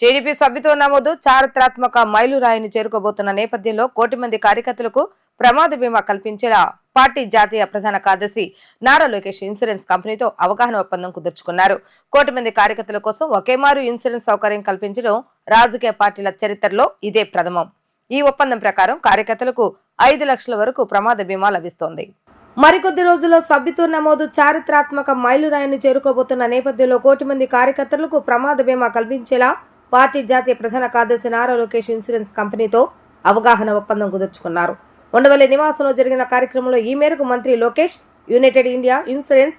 TDP సభ్యత్వ నమోదు చారిత్రాత్మక మైలురాయిని చేరుకోబోతున్న నేపథ్యంలో కోటి మంది కార్యకర్తలకు ప్రమాద బీమా కల్పించేలా పార్టీ జాతీయ ప్రధాన కార్యదర్శి నారా లోకేష్ ఇన్సూరెన్స్ కంపెనీతో అవగాహన ఒప్పందం కుదుర్చుకున్నారు. కోటి మంది కార్యకర్తల కోసం ఒకే మారు ఇన్సూరెన్స్ సౌకర్యం కల్పించడం రాజకీయ పార్టీల చరిత్రలో ఇదే ప్రథమం. ఈ ఒప్పందం ప్రకారం కార్యకర్తలకు ఐదు లక్షల వరకు ప్రమాద బీమా లభిస్తోంది. మరికొద్ది రోజుల్లో సభ్యత్వ నమోదు చారిత్రాత్మక మైలురాయిని చేరుకోబోతున్న నేపథ్యంలో కోటి మంది కార్యకర్తలకు ప్రమాద బీమా కల్పించేలా పార్టీ జాతీయ ప్రధాన కార్యదర్శి నారా లోకేష్ ఇన్సూరెన్స్ కంపెనీతో అవగాహన ఒప్పందం కుదుర్చుకున్నారు. ఉండవల్లి నివాసంలో జరిగిన కార్యక్రమంలో ఈ మేరకు మంత్రి Lokesh United India insurance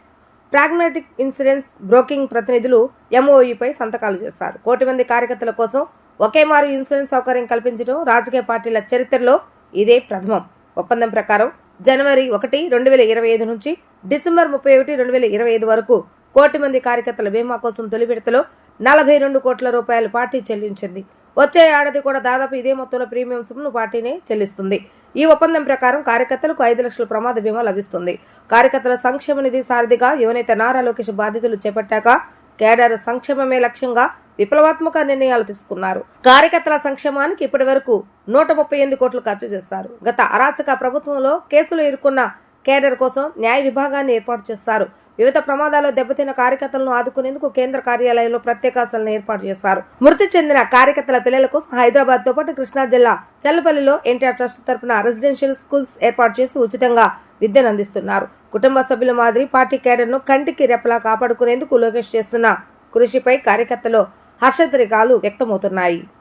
pragmatic insurance broking ప్రతినిధులు ఎంఓఈపై సంతకాలు చేస్తారు కోటి మంది కార్యకర్తల కోసం ఒకే మారు ఇన్సూరెన్స్ సౌకర్యం కల్పించడం రాజకీయ పార్టీల చరిత్రలో ఇదే ప్రథమం. ఒప్పందం ప్రకారం జనవరి ఒకటి రెండు వేల ఇరవై ఐదు నుంచి డిసెంబర్ ముప్పై ఒకటి రెండు వేల ఇరవై ఐదు వరకు కోటి మంది కార్యకర్తల బీమా కోసం తొలి విడతలో నలభై రెండు కోట్ల రూపాయలు పార్టీ చెల్లించింది. వచ్చే ఏడాది కూడా దాదాపు ఇదే మొత్తంలో ప్రీమియం ను పార్టీనే చెల్లిస్తుంది. ఈ ఒప్పందం ప్రకారం కార్యకర్తలకు ఐదు లక్షల ప్రమాద బీమా లభిస్తుంది. కార్యకర్తల సంక్షేమ నిధి సారథిగా యువనేత నారా లోకేష్ బాధ్యతలు చేపట్టాక కేడర్ సంక్షేమమే లక్ష్యంగా విప్లవాత్మక నిర్ణయాలు తీసుకున్నారు. కార్యకర్తల సంక్షేమానికి ఇప్పటి వరకు నూట ముప్పై ఎనిమిది కోట్లు ఖర్చు చేస్తారు గత అరాచక ప్రభుత్వంలో కేసులు ఇరుక్కున్న కేడర్ కోసం న్యాయ విభాగాన్ని ఏర్పాటు చేస్తారు వివిధ ప్రమాదాల్లో దెబ్బతిన్న కార్యకర్తలను ఆదుకునేందుకు కేంద్ర కార్యాలయంలో ప్రత్యేకాసలను ఏర్పాటు చేశారు. మృతి చెందిన కార్యకర్తల పిల్లల కోసం హైదరాబాద్తో పాటు కృష్ణా జిల్లా చల్లపల్లిలో ఎన్టీఆర్ ట్రస్ట్ తరపున రెసిడెన్షియల్ స్కూల్స్ ఏర్పాటు చేసి ఉచితంగా విద్యను అందిస్తున్నారు. కుటుంబ సభ్యుల మాదిరి పార్టీ కేడర్ను కంటికి రెప్పలా కాపాడుకునేందుకు లోకేష్ చేస్తున్న కృషిపై కార్యకర్తలు హర్షద్రికాలు వ్యక్తమవుతున్నాయి.